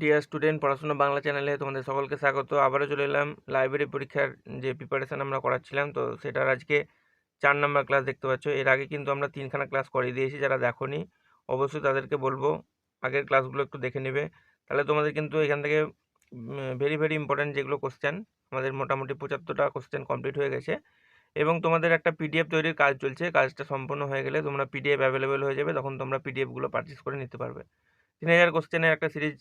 Dear student পড়াশোনা বাংলা চ্যানেলে তোমাদের সকলকে স্বাগত। আবারও চলে এলাম লাইব্রেরি পরীক্ষার যে প্রিপারেশান আমরা করাচ্ছিলাম, তো সেটার আজকে চার নম্বর ক্লাস দেখতে পাচ্ছ। এর আগে কিন্তু আমরা তিনখানা ক্লাস করিয়ে দিয়েছি, যারা দেখোনি, অবশ্যই তাদেরকে বলব, আগের ক্লাসগুলো একটু দেখে নেবে। তাহলে তোমাদের কিন্তু এখান থেকে ভেরি ভেরি ইম্পর্ট্যান্ট যেগুলো কোশ্চেন আমাদের মোটামুটি পঁচাত্তরটা কোশ্চেন কমপ্লিট হয়ে গেছে। এবং তোমাদের একটা পিডিএফ তৈরির কাজ চলছে, কাজটা সম্পূর্ণ হয়ে গেলে তোমরা পিডিএফ অ্যাভেলেবেল হয়ে যাবে, তখন তোমরা পিডিএফগুলো পারচেস করে নিতে পারবে। তিন হাজার কোশ্চেনের একটা সিরিজ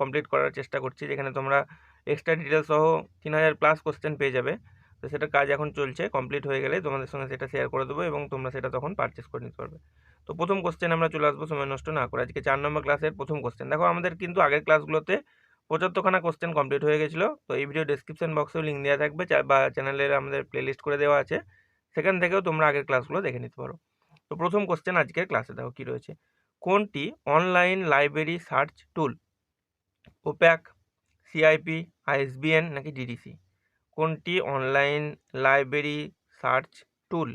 কমপ্লিট করার চেষ্টা করছি, যেখানে তোমরা এক্সট্রা ডিটেলস সহ তিন হাজার প্লাস কোশ্চেন পেয়ে যাবে। তো সেটা কাজ এখন চলছে কমপ্লিট হয়ে গেলে তোমাদের সঙ্গে সেটা শেয়ার করে দেবো এবং তোমরা সেটা তখন পারচেস করে নিতে পারবে। তো প্রথম কোশ্চেন আমরা চলে আসব, সময় নষ্ট না করে। আজকে চার নম্বর ক্লাসের প্রথম কোশ্চেন দেখো আমাদের কিন্তু আগের ক্লাসগুলোতে পঁচাত্তরখানা কোশ্চেন কমপ্লিট হয়ে গেছিল। তো এই ভিডিও ডিসক্রিপশন বক্সেও লিঙ্ক দেওয়া থাকবে বা চ্যানেলের আমাদের প্লেলিস্ট করে দেওয়া আছে। সেখান থেকেও তোমরা আগের ক্লাসগুলো দেখে নিতে পারো। তো প্রথম কোশ্চেন আজকের ক্লাসে দেখো কী রয়েছে। কোনটি online library search tool OPAC, CIP, ISBN নাকি ডিডিসি? কোনটি অনলাইন লাইব্রেরি সার্চ টুল?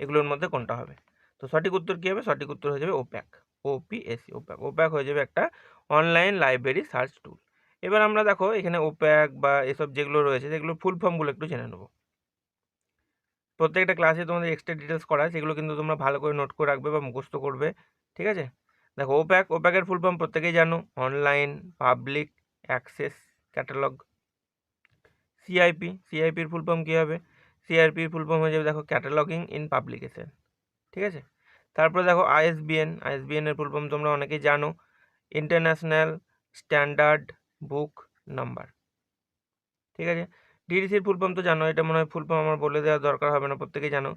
এগুলোর মধ্যে কোনটা হবে? তো সঠিক উত্তর কী হবে? সঠিক উত্তর হয়ে যাবে ওপ্যাক, ওপিএসি, ওপ্যাক। ওপ্যাক হয়ে যাবে একটা অনলাইন লাইব্রেরি সার্চ টুল। এবার আমরা দেখো এখানে ওপ্যাক বা এসব যেগুলো রয়েছে সেগুলো ফুল ফর্মগুলো একটু জেনে নেব। প্রত্যেকটা ক্লাসে তোমাদের এক্সট্রা ডিটেলস করা সেগুলো কিন্তু তোমরা ভালো করে নোট করে রাখবে বা মুখস্থ করবে, ঠিক আছে? দেখো ওপ্যাক ওপ্যাকের ফুল ফর্ম প্রত্যেকেই জানো। Online public access catalogue CIP সিআইপির full form কী হবে? সিআরপির ফুল ফর্ম হয়ে যাবে, দেখো ক্যাটালগিং ইন পাবলিকেশন ঠিক আছে? তারপরে দেখো আইএসবিএন আইএসবিএনের ফুল ফর্ম তোমরা অনেকেই জানো। ইন্টারন্যাশনাল স্ট্যান্ডার্ড বুক নাম্বার ঠিক আছে? ডিডিসির ফুল ফর্ম তো জানো এটা মনে হয় ফুল ফর্ম আমার বলে দেওয়ার দরকার হবে না, প্রত্যেকেই জানো।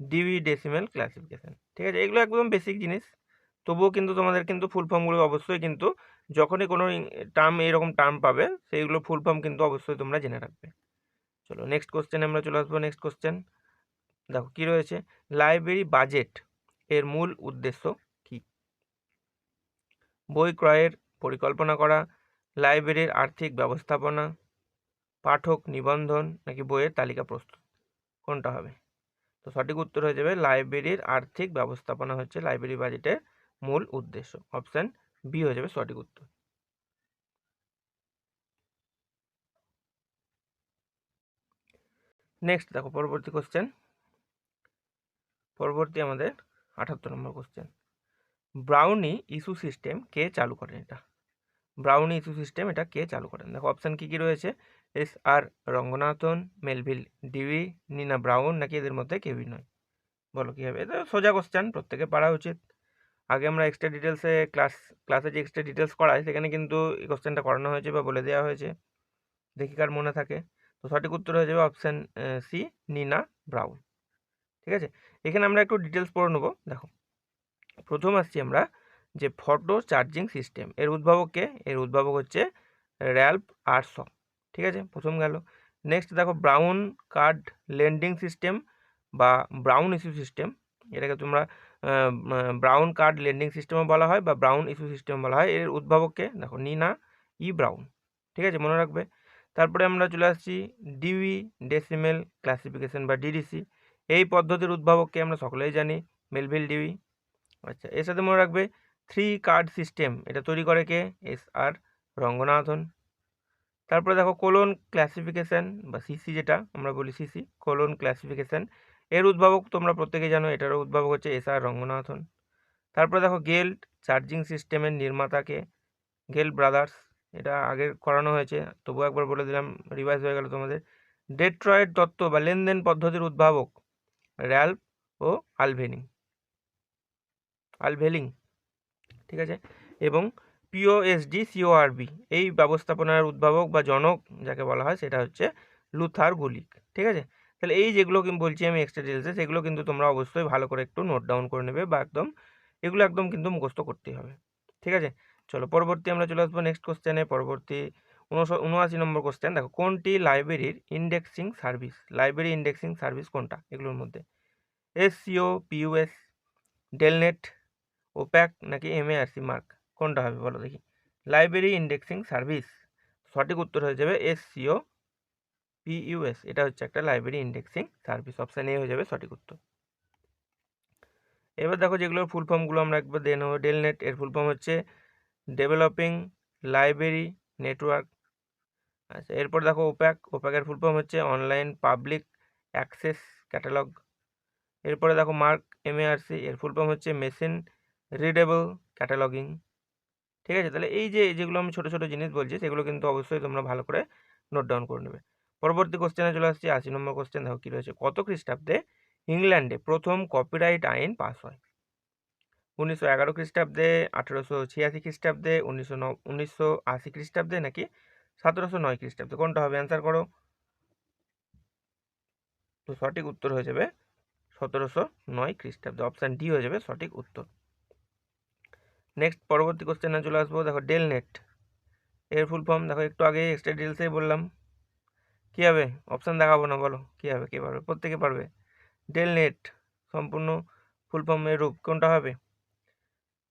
ডিবি ডেসিমেল ক্লাসিফিকেশান ঠিক আছে? এগুলো একদম বেসিক জিনিস। তবুও কিন্তু তোমাদের কিন্তু ফুল ফর্মগুলো অবশ্যই কিন্তু যখনই কোনো টার্ম এরকম টার্ম পাবে, সেইগুলো ফুল ফর্ম কিন্তু অবশ্যই তোমরা জেনে রাখবে। চলো নেক্সট কোশ্চেন আমরা চলে আসব নেক্সট কোশ্চেন দেখো কী রয়েছে? লাইব্রেরি বাজেট এর মূল উদ্দেশ্য কি? বই ক্রয়ের পরিকল্পনা করা লাইব্রেরির আর্থিক ব্যবস্থাপনা, পাঠক নিবন্ধন নাকি বইয়ের তালিকা প্রস্তুত? কোনটা হবে? তো সঠিক উত্তর হয়ে যাবে লাইব্রেরির আর্থিক ব্যবস্থাপনা হচ্ছে লাইব্রেরি বাজেটের মূল উদ্দেশ্য। অপশান বি হয়ে যাবে সঠিক উত্তর। নেক্সট দেখো, পরবর্তী কোশ্চেন পরবর্তী আমাদের আঠাত্তর নম্বর কোশ্চেন ব্রাউনি ইস্যু সিস্টেম কে চালু করেন এটা? ব্রাউনি ইস্যু সিস্টেম এটা কে চালু করেন? দেখো অপশান কী কী রয়েছে? S R Ranganathan Melvil Dewey Nina Browne নাকি এদের মধ্যে কেউই নয়? বলো কী হবে? এটা সোজা কোশ্চেন প্রত্যেকে পারা উচিত। আগে আমরা এক্সট্রা ডিটেলসে ক্লাস ক্লাসে যে এক্সট্রা ডিটেলস করাই, সেখানে কিন্তু এই কোশ্চেনটা করানো হয়েছে বা বলে দেওয়া হয়েছে। দেখি কার মনে থাকে। তো সঠিক উত্তর হয়ে যাবে অপশান সি নিনা ব্রাউন। ঠিক আছে? এখানে আমরা একটু ডিটেলস পড়ে নেব। দেখো, প্রথম আসছি আমরা যে ফটো চার্জিং সিস্টেম এর উদ্ভাবক কে? এর উদ্ভাবক হচ্ছে র্যাল্প আর্স ঠিক আছে? প্রথম গেল। নেক্সট দেখো ব্রাউন কার্ড লেন্ডিং সিস্টেম বা ব্রাউন ইস্যু সিস্টেম এটাকে তোমরা ব্রাউন কার্ড লেন্ডিং সিস্টেমও বলা হয় বা ব্রাউন ইস্যু সিস্টেম বলা হয়। এর উদ্ভাবককে দেখো নিনা ই ব্রাউন, ঠিক আছে, মনে রাখবে। তারপরে আমরা চলে আসছি ডিউই ডেসিমেল ক্লাসিফিকেশন বা ডিডিসি এই পদ্ধতির উদ্ভাবককে আমরা সকলেই জানি মেলভিল ডিউই আচ্ছা এর সাথে মনে রাখবে থ্রি কার্ড সিস্টেম এটা তৈরি করে কে? S R Ranganathan. তারপরে দেখো কোলন ক্লাসিফিকেশান বা সিসি যেটা, আমরা বলি সিসি কোলন ক্লাসিফিকেশান এর উদ্ভাবক তোমরা প্রত্যেকে জানো, এটারও উদ্ভাবক হচ্ছে এস আর রঙ্গনাথন। তারপরে দেখো গেল চার্জিং সিস্টেমের নির্মাতাকে, গেল ব্রাদার্স, এটা আগে করানো হয়েছে, তবুও একবার বলে দিলাম, রিভাইজ হয়ে গেল তোমাদের। ডেট্রয়েড তত্ত্ব বা লেনদেন পদ্ধতির উদ্ভাবক র্যাল্প ও আলভেনিং। আলভেলিং, ঠিক আছে? এবং পিওএসডি, সিওআরবি, এই ব্যবস্থাপনার উদ্ভাবক বা জনক, যাকে বলা হয়, সেটা হচ্ছে লুথার গুলিক, ঠিক আছে? তাহলে এই যেগুলো বলছি আমি এক্সট্রা ডিটেলসে সেগুলো কিন্তু তোমরা অবশ্যই ভালো করে একটু নোট ডাউন করে নেবে বা একদম, এগুলো একদম কিন্তু মুখস্থ করতেই হবে। ঠিক আছে? চলো পরবর্তী আমরা চলে আসব নেক্সট কোশ্চেনে পরবর্তী উনআশি নম্বর কোশ্চেন দেখো, কোনটি লাইব্রেরির indexing service library indexing service কোনটা? এগুলোর মধ্যে। এসসিও পিইউএস ডেলনেট ওপ্যাক নাকি এমএআরসি মার্ক কোনটা হবে বলো দেখি। লাইব্রেরি ইন্ডেক্সিং সার্ভিস সঠিক উত্তর হয়ে যাবে এসসিও পিইউএস এটা হচ্ছে একটা library indexing service option A হয়ে যাবে সঠিক উত্তর। এবার দেখো যেগুলোর ফুল ফর্মগুলো আমরা একবার দিয়ে নেব। ডেলনেট এর ফুল ফর্ম হচ্ছে ডেভেলপিং লাইব্রেরি নেটওয়ার্ক আচ্ছা এরপর দেখো ওপ্যাক ওপ্যাকের ফুল ফর্ম হচ্ছে অনলাইন পাবলিক অ্যাক্সেস ক্যাটালগ এরপরে দেখো মার্ক এমএআরসি এর ফুল ফর্ম হচ্ছে মেশিন রিডেবল ক্যাটালগিং ঠিক আছে? তাহলে এই যে, যেগুলো আমি ছোটো ছোটো জিনিস বলছি, সেগুলো কিন্তু অবশ্যই তোমরা ভালো করে নোট ডাউন করে নেবে। পরবর্তী কোশ্চেনে চলে আসছি, আশি নম্বর কোশ্চেন দেখো কী রয়েছে? কত খ্রিস্টাব্দে ইংল্যান্ডে প্রথম কপিরাইট আইন পাস হয়? উনিশশো এগারো খ্রিস্টাব্দে, আঠেরোশো ছিয়াশি খ্রিস্টাব্দে, উনিশশো ন, উনিশশো আশি খ্রিস্টাব্দে নাকি সতেরোশো নয় খ্রিস্টাব্দে? কোনটা হবে? অ্যান্সার করো। তো সঠিক উত্তর হয়ে যাবে সতেরোশো নয় খ্রিস্টাব্দে। অপশান ডি হয়ে যাবে সঠিক উত্তর। নেক্সট পরবর্তী কোশ্চেনে চলে আসব। দেখো ডেল নেট এর ফুল ফর্ম দেখো, একটু আগে এক্সট্রা ডিটেলসেই বললাম। কী হবে? অপশান দেখাবো না, বলো। কী হবে, কে পারবে? প্রত্যেকে পারবে। ডেল নেট সম্পূর্ণ ফুল ফর্মের রূপ। কোনটা হবে?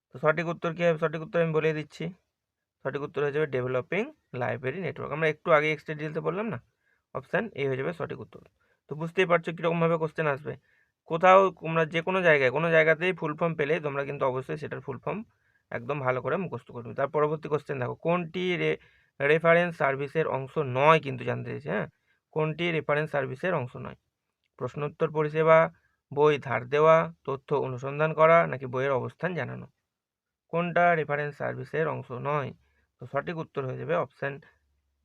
তো সঠিক উত্তর কী হবে? সঠিক উত্তর আমি বলে দিচ্ছি। সঠিক উত্তর হয়ে যাবে ডেভেলপিং লাইব্রেরি নেটওয়ার্ক আমরা একটু আগে এক্সট্রা ডিটেলসে বললাম না? অপশান এ হয়ে যাবে সঠিক উত্তর। তো বুঝতেই পারছ কীরকমভাবে কোশ্চেন আসবে। কোথাও তোমরা যে কোনো জায়গায়, কোনো জায়গাতেই ফুল ফর্ম পেলে তোমরা কিন্তু অবশ্যই সেটার ফুল ফর্ম একদম ভালো করে মুখস্থ করবে। তার পরবর্তী কোশ্চেন দেখো। কোনটি রেফারেন্স সার্ভিসের অংশ নয় কিন্তু জানতে চেয়েছে হ্যাঁ? কোনটি রেফারেন্স সার্ভিসের অংশ নয়? প্রশ্নোত্তর পরিষেবা, বই ধার দেওয়া, তথ্য অনুসন্ধান করা, নাকি বইয়ের অবস্থান জানানো? কোনটা রেফারেন্স সার্ভিসের অংশ নয়? তো সঠিক উত্তর হয়ে যাবে অপশান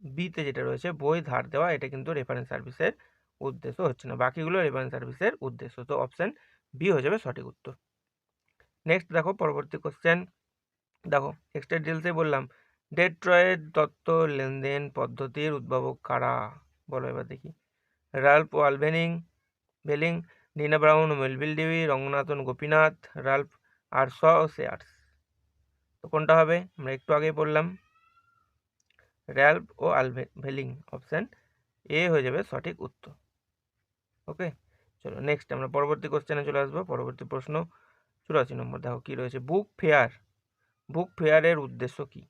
বিতে যেটা রয়েছে, বই ধার দেওয়া, এটা কিন্তু রেফারেন্স সার্ভিসের উদ্দেশ্য হচ্ছে না। বাকিগুলো রেফারেন্স সার্ভিসের উদ্দেশ্য। তো অপশান বি হয়ে যাবে সঠিক উত্তর। নেক্সট দেখো, পরবর্তী কোশ্চেন দেখো এক্সট্রা ডিটেলসে বললাম ডেট্রয়েড তত্ত্ব লেনদেন পদ্ধতির উদ্ভাবক কারা? বলো এবার দেখি। রাল্প ওয়ালভেনিং বেলিং, Nina Browne, Melvil Dewey Ranganathan Gopinath Ralph R Shaw Sayers তো কোনটা হবে? আমরা একটু আগেই বললাম র্যাল্প ও আলভে ভেলিং অপশান এ হয়ে যাবে সঠিক উত্তর। ওকে? চলো নেক্সট আমরা পরবর্তী কোশ্চেনে চলে আসব। পরবর্তী প্রশ্ন চুরাশি নম্বর। দেখো কী রয়েছে? Book fair. বুক ফেয়ারের উদ্দেশ্য কী?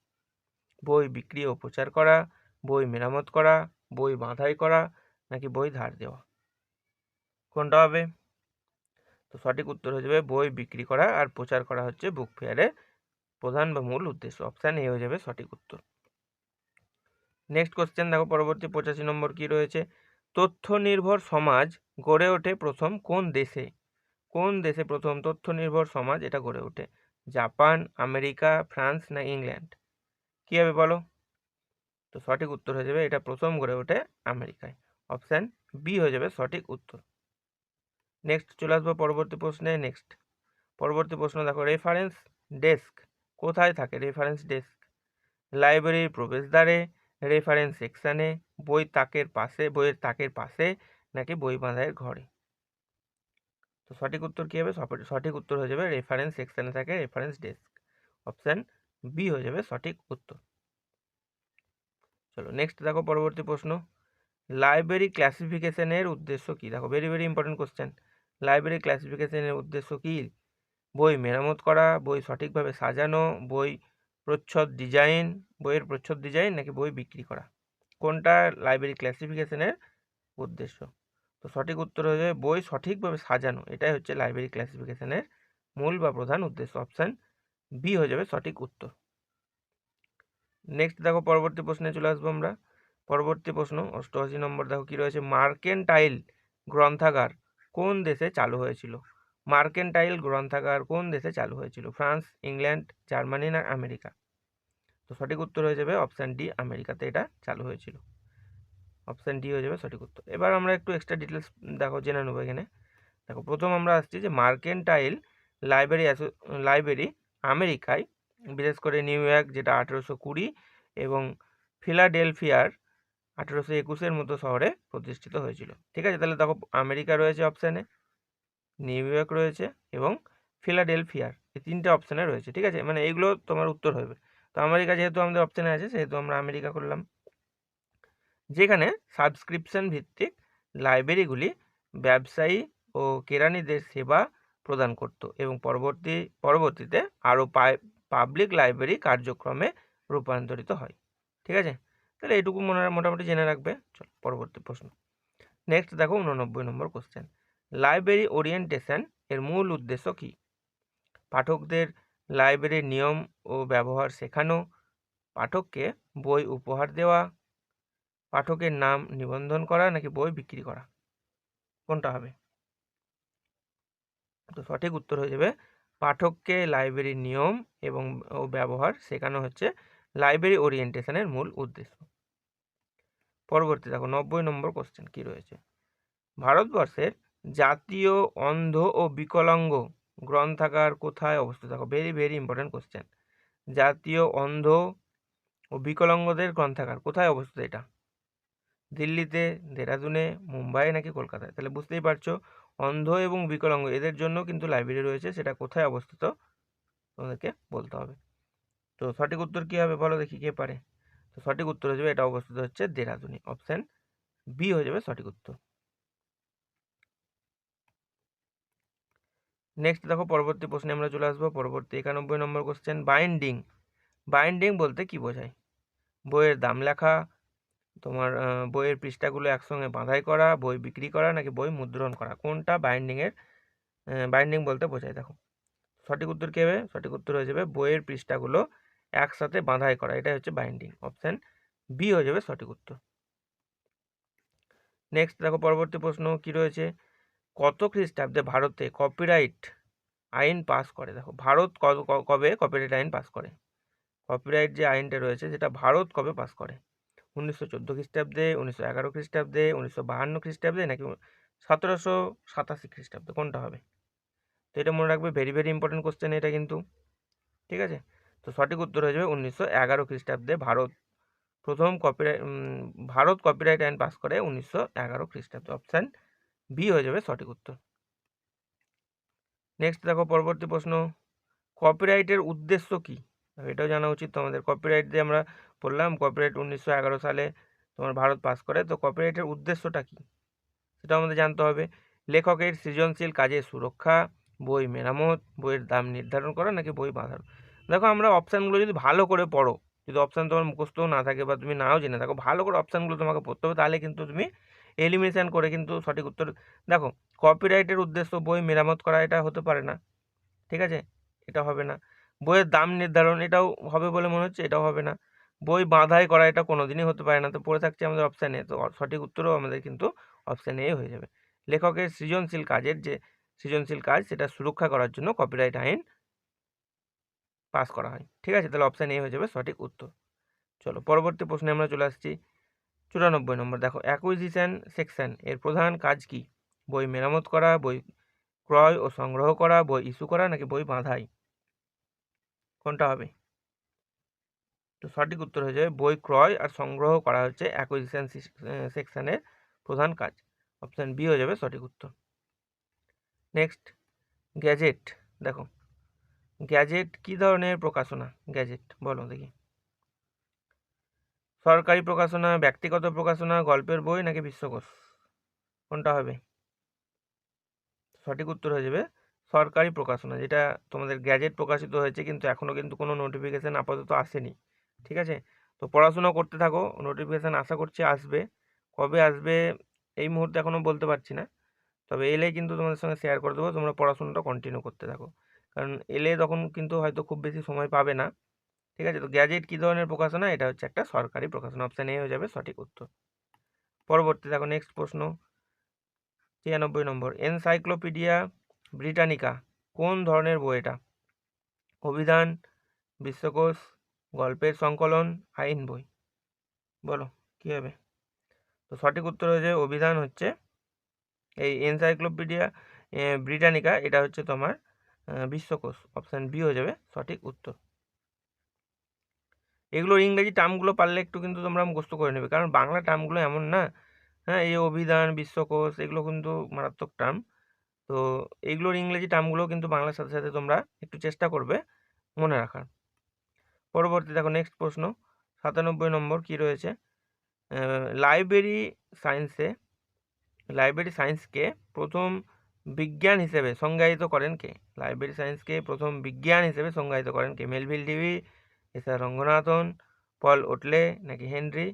বই বিক্রি ও প্রচার করা, বই মেরামত করা, বই বাঁধাই করা, নাকি বই ধার দেওয়া? কোনটা হবে? তো সঠিক উত্তর হয়ে যাবে বই বিক্রি করা আর প্রচার করা হচ্ছে বুক ফেয়ারের প্রধান বা মূল উদ্দেশ্য। অপশান এ হয়ে যাবে সঠিক উত্তর। নেক্সট কোশ্চেন দেখো পরবর্তী পঁচাশি নম্বর কি রয়েছে? তথ্য নির্ভর সমাজ গড়ে ওঠে প্রথম কোন দেশে? কোন দেশে প্রথম তথ্য নির্ভর সমাজ এটা গড়ে ওঠে? জাপান, আমেরিকা, ফ্রান্স না ইংল্যান্ড? কী হবে বলো? তো সঠিক উত্তর হয়ে যাবে এটা প্রথম গড়ে ওঠে আমেরিকায়। অপশান বি হয়ে যাবে সঠিক উত্তর। নেক্সট চলে আসব পরবর্তী প্রশ্নে নেক্সট পরবর্তী প্রশ্ন দেখো রেফারেন্স ডেস্ক কোথায় থাকে? রেফারেন্স ডেস্ক লাইব্রেরির প্রবেশদ্বারে রেফারেন্স সেকশানে বই তাকের পাশে, বইয়ের তাকের পাশে নাকি বই বাঁধাইয়ের ঘরে? তো সঠিক উত্তর কী হবে? সঠিক উত্তর হয়ে যাবে রেফারেন্স সেকশানে থাকে রেফারেন্স ডেস্ক অপশান বি হয়ে যাবে সঠিক উত্তর। চলো নেক্সট দেখো পরবর্তী প্রশ্ন। লাইব্রেরি ক্লাসিফিকেশনের উদ্দেশ্য কী? দেখো very very important question library ক্লাসিফিকেশনের উদ্দেশ্য কী? বই মেরামত করা, বই সঠিকভাবে সাজানো, বই প্রচ্ছদ ডিজাইন বইয়ের প্রচ্ছদ ডিজাইন নাকি বই বিক্রি করা? কোনটা লাইব্রেরি ক্লাসিফিকেশনের উদ্দেশ্য? তো সঠিক উত্তর হয়ে যাবে বই সঠিকভাবে সাজানো। এটাই হচ্ছে লাইব্রেরি ক্লাসিফিকেশনের মূল বা প্রধান উদ্দেশ্য। অপশান বি হয়ে যাবে সঠিক উত্তর। নেক্সট দেখো পরবর্তী প্রশ্নে চলে আসব আমরা। পরবর্তী প্রশ্ন, অষ্টআশি নম্বর দেখো কী রয়েছে? মার্কেন্টাইল গ্রন্থাগার কোন দেশে চালু হয়েছিল? মার্কেন্টাইল গ্রন্থাগার কোন দেশে চালু হয়েছিল? ফ্রান্স, ইংল্যান্ড, জার্মানি না আমেরিকা? তো সঠিক উত্তর হয়ে যাবে অপশান ডি, আমেরিকাতে এটা চালু হয়েছিল। অপশান ডি হয়ে যাবে সঠিক উত্তর। এবার আমরা একটু এক্সট্রা ডিটেলস দেখো, জেনে নেব এখানে। দেখো, প্রথম আমরা আসছি যে মার্কেন্টাইল লাইব্রেরি লাইব্রেরি আমেরিকায়, বিশেষ করে নিউ ইয়র্ক যেটা আঠেরোশো কুড়ি এবং ফিলাডেলফিয়ার আঠেরোশো একুশের মতো শহরে প্রতিষ্ঠিত হয়েছিল। ঠিক আছে, তাহলে দেখো আমেরিকা রয়েছে অপশানে নিউ ইয়র্ক রয়েছে এবং ফিলাডেলফিয়ার এই তিনটে অপশানে রয়েছে। ঠিক আছে মানে এইগুলো তোমার উত্তর হবে। তো আমেরিকা যেহেতু আমাদের অপশানে আছে, সেহেতু আমরা আমেরিকা করলাম। যেখানে সাবস্ক্রিপশন ভিত্তিক লাইব্রেরিগুলি ব্যবসায়ী ও কেরানিদের সেবা প্রদান করত এবং পরবর্তী, পরবর্তীতে আরও পাবলিক লাইব্রেরি কার্যক্রমে রূপান্তরিত হয়। ঠিক আছে? তাহলে এইটুকু মনে মোটামুটি জেনে রাখবে। চল, পরবর্তী প্রশ্ন। নেক্সট দেখো উননব্বই নম্বর কোশ্চেন লাইব্রেরি ওরিয়েন্টেশন এর মূল উদ্দেশ্য কী? পাঠকদের লাইব্রেরির নিয়ম ও ব্যবহার শেখানো, পাঠককে বই উপহার দেওয়া, পাঠকের নাম নিবন্ধন করা নাকি বই বিক্রি করা? কোনটা হবে? তো সঠিক উত্তর হয়ে যাবে পাঠককে লাইব্রেরির নিয়ম এবং, ও ব্যবহার শেখানো হচ্ছে লাইব্রেরি ওরিয়েন্টেশনের মূল উদ্দেশ্য। পরবর্তী দেখো, নব্বই নম্বর কোশ্চেন কি রয়েছে? ভারতবর্ষের জাতীয় অন্ধ ও বিকলাঙ্গ গ্রন্থাগার কোথায় অবস্থিত? দেখো ভেরি ভেরি ইম্পর্টেন্ট কোশ্চেন জাতীয় অন্ধ ও বিকলাঙ্গদের গ্রন্থাগার কোথায় অবস্থিত এটা? দিল্লিতে, দেরাদুনে, মুম্বাই নাকি কলকাতায়? তাহলে বুঝতেই পারছ অন্ধ এবং বিকলাঙ্গ, এদের জন্য কিন্তু লাইব্রেরি রয়েছে, সেটা কোথায় অবস্থিত? তোমাদেরকে বলতে হবে। তো সঠিক উত্তর কী হবে বলো দেখি কে পারে? তো সঠিক উত্তর হয়ে যাবে, এটা অবস্থিত হচ্ছে দেরাদুনি। অপশান বি হয়ে যাবে সঠিক উত্তর। নেক্সট দেখো, পরবর্তী প্রশ্নে আমরা চলে আসব। পরবর্তী একানব্বই নম্বর কোশ্চেন বাইন্ডিং বাইন্ডিং বলতে কি বোঝায়? বইয়ের দাম লেখা তোমার বইয়ের পৃষ্ঠাগুলো একসঙ্গে বাঁধাই করা, বই বিক্রি করা নাকি বই মুদ্রণ করা? কোনটা বাইন্ডিংয়ের বাইন্ডিং বলতে বোঝায়, দেখো। সঠিক উত্তর কী হবে সঠিক উত্তর হয়ে যাবে বইয়ের পৃষ্ঠাগুলো একসাথে বাঁধাই করা, এটাই হচ্ছে বাইন্ডিং অপশান বি হয়ে যাবে সঠিক উত্তর। নেক্সট দেখো পরবর্তী প্রশ্ন কি রয়েছে? কত খ্রিস্টাব্দে ভারতে কপিরাইট আইন পাস করে? দেখো, ভারত কবে কপিরাইট আইন পাস করে? কপিরাইট যে আইনটা রয়েছে, সেটা ভারত কবে পাস করে? উনিশশো চোদ্দ খ্রিস্টাব্দে, উনিশশো এগারো খ্রিস্টাব্দে, উনিশশো বাহান্ন খ্রিস্টাব্দে নাকি সতেরোশো সাতাশি খ্রিস্টাব্দে, কোনটা হবে? তো এটা মনে রাখবে ভেরি ভেরি ইম্পর্টেন্ট কোশ্চেন এটা কিন্তু। ঠিক আছে? তো সঠিক উত্তর হয়ে যাবে উনিশশো এগারো খ্রিস্টাব্দে ভারত। প্রথম কপিরাইট ভারত কপিরাইট আইন পাস করে উনিশশো এগারো খ্রিস্টাব্দে। অপশান বি হয়ে যাবে সঠিক উত্তর। নেক্সট দেখো পরবর্তী প্রশ্ন। কপিরাইটের উদ্দেশ্য কী? এটাও জানা উচিত তোমাদের। কপিরাইট দিয়ে আমরা পড়লাম কপিরাইট উনিশশো এগারো সালে তোমার ভারত পাস করে। তো কপিরাইটের উদ্দেশ্যটা কী? সেটা আমাদের জানতে হবে। লেখকের সৃজনশীল কাজের সুরক্ষা, বই মেরামত, বইয়ের দাম নির্ধারণ করা নাকি বই বাঁধানো? দেখো, আমরা অপশানগুলো যদি ভালো করে পড়ো, যদি অপশান তোমার মুখস্থও না থাকে বা তুমি নাও জেনে থাকো, ভালো করে অপশানগুলো তোমাকে পড়তে হবে, তাহলে কিন্তু তুমি এলিমিনেশান করে কিন্তু সঠিক উত্তর দেখো কপিরাইটের উদ্দেশ্য বই মেরামত করা এটা হতে পারে না। ঠিক আছে? এটা হবে না। বইয়ের দাম নির্ধারণ, এটাও হবে বলে মনে হচ্ছে, এটাও হবে না। বই বাঁধাই করা এটা কোনো দিনই হতে পারে না। তো পড়ে থাকছে আমাদের অপশান এ তো সঠিক উত্তরও আমাদের কিন্তু অপশান এ হয়ে যাবে। লেখকের সৃজনশীল কাজের যে সৃজনশীল কাজ, সেটা সুরক্ষা করার জন্য কপিরাইট আইন পাস করা হয়। ঠিক আছে, তাহলে অপশান এ হয়ে যাবে সঠিক উত্তর। চলো, পরবর্তী প্রশ্নে আমরা চলে আসছি। চুরানব্বই নম্বর, দেখো অ্যাকুইজিশন সেকশন এর প্রধান কাজ কি? বই মেরামত করা, বই ক্রয় ও সংগ্রহ করা, বই ইস্যু করা, নাকি বই বাঁধাই? কোনটা হবে? তো সঠিক উত্তর হয়ে যাবে, বই ক্রয় আর সংগ্রহ করা হচ্ছে অ্যাকুইজিশন সেকশনের প্রধান কাজ। অপশান বি হয়ে যাবে সঠিক উত্তর। Next, gazette. দেখো, গ্যাজেট কী ধরনের প্রকাশনা? গ্যাজেট, বলো দেখি। সরকারি প্রকাশনা, ব্যক্তিগত প্রকাশনা, গল্পের বই নাকি বিশ্বকোষ? কোনটা হবে? সঠিক উত্তর হয়ে যাবে সরকারি প্রকাশনা যেটা তোমাদের গ্যাজেট প্রকাশিত হয়েছে কিন্তু এখনও কিন্তু কোনো নোটিফিকেশান আপাতত আসেনি, ঠিক আছে? তো পড়াশুনো করতে থাকো নোটিফিকেশান আশা করছি আসবে, কবে আসবে এই মুহূর্তে এখনও বলতে পারছি না, তবে এলে কিন্তু তোমাদের সঙ্গে শেয়ার করে দেবো, তোমরা পড়াশোনাটা কন্টিনিউ করতে থাকো, কারণ এলে তখন কিন্তু হয়তো খুব বেশি সময় পাবে না, ঠিক আছে? তো গ্যাজেট কী ধরনের প্রকাশনা? এটা হচ্ছে একটা সরকারি প্রকাশনা অপশান এ হয়ে যাবে সঠিক উত্তর। পরবর্তী দেখো নেক্সট প্রশ্ন ছিয়ানব্বই নম্বর এনসাইক্লোপিডিয়া ব্রিটানিকা, কোন ধরনের বই এটা? অভিধান, বিশ্বকোষ, গল্পের সংকলন, আইন বই। বলো, কী হবে? তো সঠিক উত্তর হচ্ছে অভিধান হচ্ছে এই এনসাইক্লোপিডিয়া ব্রিটানিকা, এটা হচ্ছে তোমার বিশ্বকোষ। অপশান বি হয়ে যাবে সঠিক উত্তর। এগুলোর ইংরেজি টার্মগুলো পারলে একটু কিন্তু তোমরা মুখস্থ করে নেবে, কারণ বাংলা টার্মগুলো এমন না হ্যাঁ এই অভিধান, বিশ্বকোষ, এগুলো কিন্তু মারাত্মক টার্ম। তো এইগুলোর ইংরেজি টার্মগুলো কিন্তু বাংলার সাথে সাথে তোমরা একটু চেষ্টা করবে মনে রাখার। পরবর্তী দেখো নেক্সট প্রশ্ন, সাতানব্বই নম্বর কি রয়েছে? লাইব্রেরি সায়েন্সে লাইব্রেরি সায়েন্সকে প্রথম বিজ্ঞান হিসেবে সংজ্ঞায়িত করেন কে? লাইব্রেরি সায়েন্সকে প্রথম বিজ্ঞান হিসেবে সংজ্ঞায়িত করেন কে? Melvil Dewey S R Ranganathan, Paul Otlet নাকি হেনরি?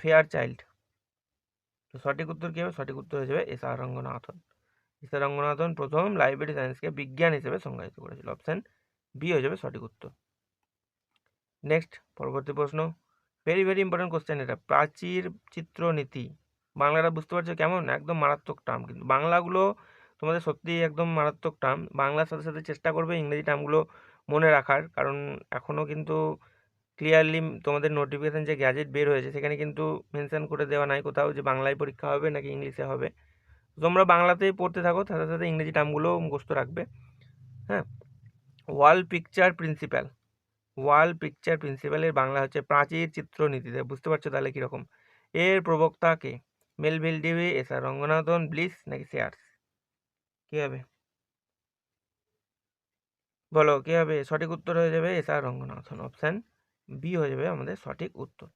ফেয়ার চাইল্ড তো সঠিক উত্তর কী হবে? সঠিক উত্তর হয়ে যাবে S R Ranganathan. S R Ranganathan প্রথম লাইব্রেরি সায়েন্সকে বিজ্ঞান হিসেবে সংজ্ঞায়িত করেছিল। অপশান বি হয়ে যাবে সঠিক উত্তর। নেক্সট পরবর্তী প্রশ্ন। ভেরি ভেরি ইম্পর্টেন্ট কোশ্চেন এটা। প্রাচীর চিত্রনীতি। বাংলাটা বুঝতে পারছ কেমন? একদম মারাত্মক টার্ম কিন্তু। বাংলাগুলো তোমাদের সত্যিই একদম মারাত্মক টার্ম বাংলার সাথে সাথে চেষ্টা করবে ইংরেজি টার্মগুলো মনে রাখার। কারণ এখনও কিন্তু ক্লিয়ারলি তোমাদের নোটিফিকেশান যে গ্যাজেট বের হয়েছে, সেখানে কিন্তু মেনশান করে দেওয়া নাই কোথাও যে বাংলায় পরীক্ষা হবে নাকি ইংলিশে হবে। তোমরা বাংলাতেই পড়তে থাকো, সাথে সাথে ইংরেজি টার্মগুলোও মুখস্থ রাখবে। হ্যাঁ wall picture principle wall picture প্রিন্সিপালের বাংলা হচ্ছে প্রাচীর চিত্রনীতিতে, বুঝতে পারছ তাহলে কীরকম? এর প্রবক্তা কে? Melvil Dewey S R Ranganathan, Bliss নাকি শেয়ার্স? কী হবে? বলো, কী হবে? সঠিক উত্তর হয়ে যাবে S R Ranganathan option B হয়ে যাবে আমাদের সঠিক উত্তর।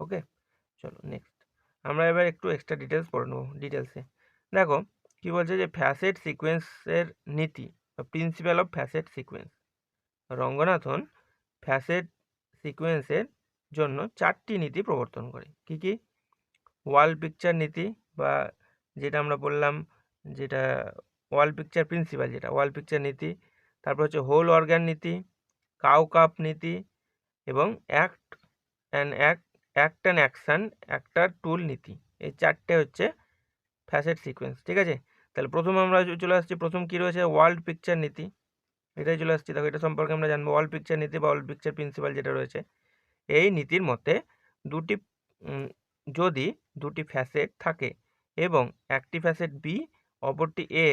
ওকে চলো নেক্সট আমরা এবার একটু এক্সট্রা ডিটেলস পড়ে নেব ডিটেলসে দেখো, কী বলছে যে ফ্যাসেট সিকোয়েন্সের নীতি principle of facet sequence Ranganathan facet সিকোয়েন্সের জন্য চারটি নীতি প্রবর্তন করে। কি কি? ওয়াল পিকচার নীতি বা যেটা আমরা বললাম যেটা ওয়াল পিকচার প্রিন্সিপাল যেটা ওয়াল পিকচার নীতি। তারপর হচ্ছে হোল অর্গান নীতি কাউ কাপ নীতি এবং act and act act and action একটা টুল নীতি। এই চারটে হচ্ছে ফ্যাসেট সিকোয়েন্স ঠিক আছে? তাহলে প্রথম আমরা চলে আসছি, প্রথম কী রয়েছে? ওয়ার্ল্ড পিকচার নীতি। এটাই চলে আসছি, দেখো এটা সম্পর্কে আমরা জানব। ওয়ার্ল্ড পিকচার নীতি বা ওয়ার্ল্ড পিকচার প্রিন্সিপাল যেটা রয়েছে। এই নীতির মতে দুটি যদি দুটি ফ্যাসেট থাকে এবং একটি ফ্যাসেট বি অপরটি এ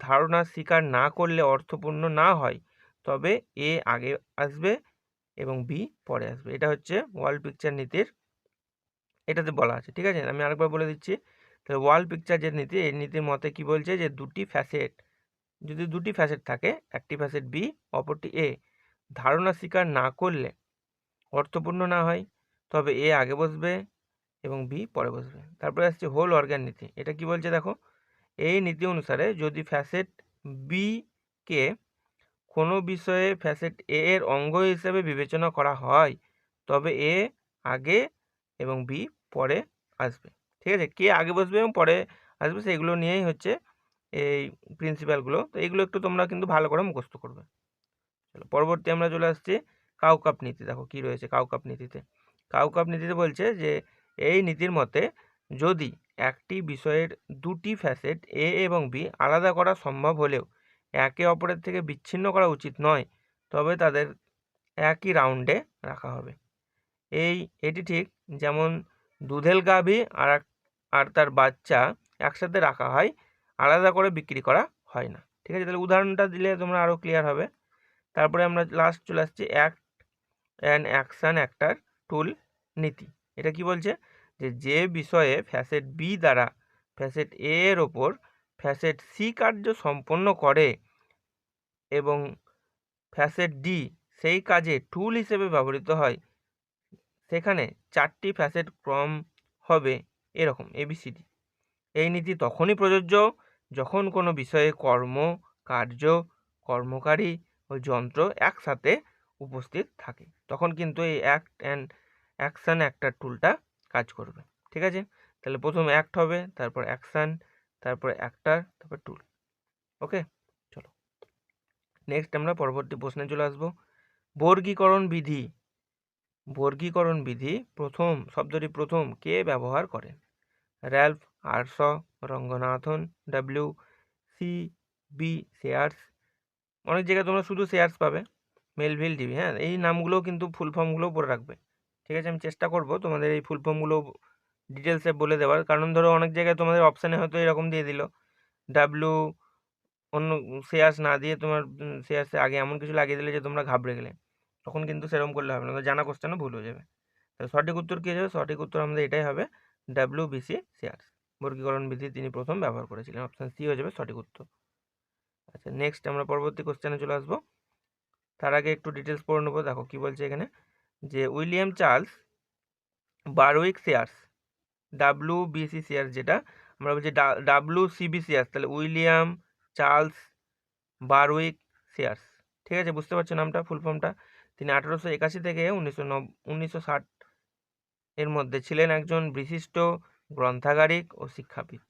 ধারণা স্বীকার না করলে অর্থপূর্ণ না হয়, তবে এ আগে আসবে এবং বি পরে আসবে। এটা হচ্ছে ওয়ার্ল্ড পিকচার নীতির, এটাতে বলা আছে, ঠিক আছে? আমি আরেকবার বলে দিচ্ছি। তাহলে ওয়ার্ল্ড পিকচার যে নীতি, এই নীতির মতে কি বলছে যে দুটি ফ্যাসেট যদি দুটি ফ্যাসেট থাকে, একটি ফ্যাসেট বি অপরটি এ ধারণা স্বীকার না করলে অর্থপূর্ণ না হয়, তবে এ আগে বসবে এবং বি পরে বসবে। তারপরে আসছে হোল অর্গ্যান নীতি। এটা কি বলছে দেখো? এই নীতি অনুসারে যদি ফ্যাসেট বি কে কোনো বিষয়ে ফ্যাসেট এ এর অঙ্গ হিসেবে বিবেচনা করা হয়, তবে এ আগে এবং বি পরে আসবে। ঠিক আছে? কে আগে বসবে এবং পরে আসবে সেগুলো নিয়েই হচ্ছে এই প্রিন্সিপালগুলো তো এইগুলো একটু তোমরা কিন্তু ভালো করে মুখস্থ করবে। চলো, পরবর্তী আমরা চলে আসছি কাউকাপ নীতি। দেখো কি রয়েছে কাউকাপ নীতিতে। কাউকাপ নীতিতে বলছে যে, এই নীতির মতে যদি একটি বিষয়ের দুটি ফ্যাসেট এ এবং বি আলাদা করা সম্ভব হলেও একে অপরের থেকে বিচ্ছিন্ন করা উচিত নয়, তবে তাদের একই রাউন্ডে রাখা হবে। এই, এটি ঠিক, যেমন দুধেল গাভী আর আর তার বাচ্চা একসাথে রাখা হয়, আলাদা করে বিক্রি করা হয় না। ঠিক আছে, তাহলে উদাহরণটা দিলে তোমরা আরও ক্লিয়ার হবে। তারপরে আমরা লাস্ট চলে আসছি act and action actor tool নীতি। এটা কি বলছে? যে যে বিষয়ে ফ্যাসেট বি দ্বারা ফ্যাসেট এ এর ওপর ফ্যাসেট সি কার্য সম্পন্ন করে এবং ফ্যাসেট ডি সেই কাজে টুল হিসেবে ব্যবহৃত হয়। সেখানে চারটি ফ্যাসেট ক্রম হবে এরকম এবিসিডি এই নীতি তখনই প্রযোজ্য যখন কোনো বিষয়ে কর্ম, কার্য, কর্মকারী ও যন্ত্র একসাথে উপস্থিত থাকে। তখন কিন্তু এই অ্যাক্ট অ্যান্ড অ্যাকশান একটা টুলটা কাজ করবে। ঠিক আছে? তাহলে প্রথম অ্যাক্ট হবে, তারপর অ্যাকশান তারপর অ্যাক্টার তারপর টুল ওকে নেক্সট আমরা পরবর্তী প্রশ্নে চলে আসব। বর্গীকরণ বিধি। বর্গীকরণ বিধি প্রথম, শব্দটি প্রথম কে ব্যবহার করেন Ralph আর্স Ranganathan W C B Sayers অনেক জায়গায় তোমরা শুধু শেয়ার্স পাবে। মেলভিল ডিবি হ্যাঁ এই নামগুলোও কিন্তু ফুল ফর্মগুলোও পড়ে রাখবে। ঠিক আছে, আমি চেষ্টা করব তোমাদের এই ফুল ফর্মগুলো ডিটেলসে বলে দেওয়ার। কারণ ধরো অনেক জায়গায় তোমাদের অপশানে হয়তো এরকম দিয়ে দিল। ডাব্লু অন্য শেয়ার্স না দিয়ে তোমার শেয়ার্সে আগে এমন কিছু লাগিয়ে দিলে যে তোমরা ঘাবড়ে গেলে। তখন কিন্তু সেরকম করলে হবে না। জানা কোশ্চেনও ভুল হয়ে যাবে। তাহলে সঠিক উত্তর কী যাবে? সঠিক উত্তর আমাদের এটাই হবে ডাব্লিউ বিসি শেয়ার্স। বর্গীকরণ বিধি তিনি প্রথম ব্যবহার করেছিলেন। অপশান সি হয়ে যাবে সঠিক উত্তর। আচ্ছা নেক্সট আমরা পরবর্তী কোশ্চেনে চলে আসব। তার আগে একটু ডিটেলস পড়ে নেব। দেখো কী বলছে এখানে? যে William Charles Berwick Sayers W BC Sayers যেটা, আমরা বলছি ডাব্লু সিবি শেয়ার্স, তাহলে উইলিয়াম চার্লস বারউইক শেয়ার্স ঠিক আছে, বুঝতে পারছ নামটা, ফুল ফর্মটা? তিনি আঠারোশো একাশি থেকে উনিশশো নব, উনিশশো ষাট এর মধ্যে ছিলেন একজন বিশিষ্ট গ্রন্থাগারিক ও শিক্ষাবিদ।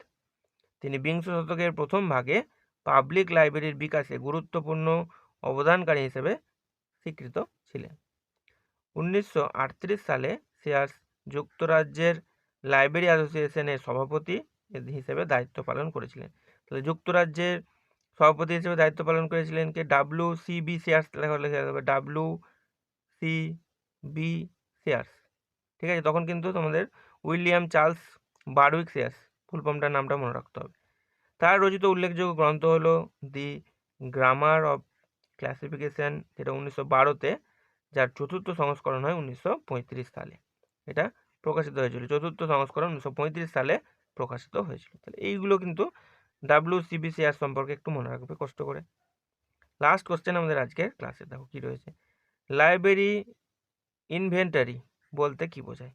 তিনি বিংশ শতকের প্রথম ভাগে পাবলিক লাইব্রেরির বিকাশে গুরুত্বপূর্ণ অবদানকারী হিসেবে স্বীকৃত ছিলেন। উনিশশো আটত্রিশ সালে সিয়ার্স যুক্তরাজ্যের লাইব্রেরি অ্যাসোসিয়েশনের সভাপতি হিসেবে দায়িত্ব পালন করেছিলেন। তাহলে যুক্তরাজ্যের সভাপতি হিসেবে দায়িত্ব পালন করেছিলেন কে? ডাব্লিউ সি বি সিয়ার্স লেখা লেখা যাবে ডাব্লিউ সি বি সিয়ার্স ঠিক আছে? তখন কিন্তু তোমাদের William Charles Berwick Sayers, full ফর্মটার নামটা মনে রাখতে হবে। তার রচিত উল্লেখযোগ্য গ্রন্থ হলো দি গ্রামার অফ ক্লাসিফিকেশন, যেটা উনিশশো বারোতে যার চতুর্থ সংস্করণ হয় উনিশশো পঁয়ত্রিশ সালে। এটা প্রকাশিত হয়েছিল। চতুর্থ সংস্করণ উনিশশো পঁয়ত্রিশ সালে প্রকাশিত হয়েছিল। তাহলে এইগুলো কিন্তু ডাব্লিউ সিবিসিআর সম্পর্কে একটু মনে রাখবে, কষ্ট করে। লাস্ট কোশ্চেন আমাদের আজকের ক্লাসে দেখো কী রয়েছে। লাইব্রেরি ইনভেন্টারি বলতে কি বোঝায়?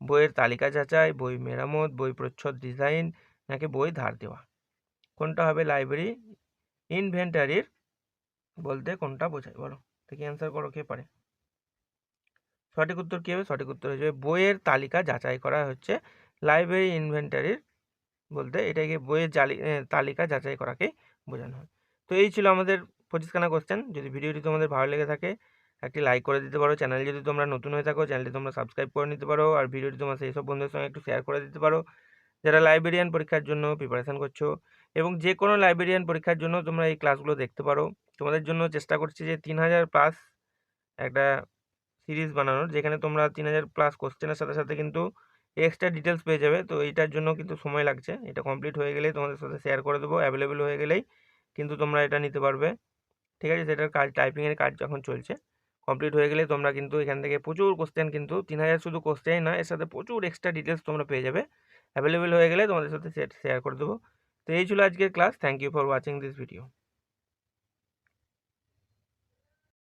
বইয়ের তালিকা যাচাই, বই মেরামত, বই প্রচ্ছদ ডিজাইন নাকি বই ধার দেওয়া? কোনটা হবে লাইব্রেরি ইনভেন্টারির বলতে কোনটা বোঝায়? বলো, দেখি অ্যান্সার করো কে পারে। সঠিক উত্তর কী হবে? সঠিক উত্তর হয়ে যাবে বইয়ের তালিকা যাচাই করা হচ্ছে লাইব্রেরি ইনভেন্টারির বলতে এটাকে বইয়ের জালি তালিকা যাচাই করাকেই বোঝানো হয়। তো এই ছিল আমাদের পঁচিশখানা কোশ্চেন যদি ভিডিওটি তোমাদের ভালো লেগে থাকে, একটি লাইক করে দিতে পারো। চ্যানেল যদি তোমরা নতুন হয়ে থাকো চ্যানেলটি তোমরা সাবস্ক্রাইব করে নিতে পারো। আর ভিডিওটি তোমার সেই সব বন্ধুদের সঙ্গে একটু শেয়ার করে দিতে পারো। যারা লাইব্রেরিয়ান পরীক্ষার জন্য প্রিপারেশান করছ এবং যে কোনো লাইব্রেরিয়ান পরীক্ষার জন্য তোমরা এই ক্লাসগুলো দেখতে পারো। তোমাদের জন্য চেষ্টা করছি যে তিন হাজার প্লাস একটা সিরিজ বানানোর, যেখানে তোমরা তিন হাজার প্লাস কোশ্চেনের সাথে সাথে কিন্তু এক্সট্রা ডিটেলস পেয়ে যাবে। তো এইটার জন্য কিন্তু সময় লাগছে। এটা কমপ্লিট হয়ে গেলেই তোমাদের সাথে শেয়ার করে দেবো। অ্যাভেলেবেল হয়ে গেলেই কিন্তু তোমরা এটা নিতে পারবে। ঠিক আছে? সেটার কাজ টাইপিংয়ের কাজ যখন চলছে কমপ্লিট হয়ে গেলে তোমরা কিন্তু এখান থেকে প্রচুর কোশ্চেন কিন্তু, তিন হাজার শুধু কোশ্চেনই না এর সাথে প্রচুর এক্সট্রা ডিটেলস তোমরা পেয়ে যাবে। অ্যাভেলেবেল হয়ে গেলে তোমাদের সাথে শেয়ার করে দেবো। তো এই ছিল আজকের class thank you for watching this video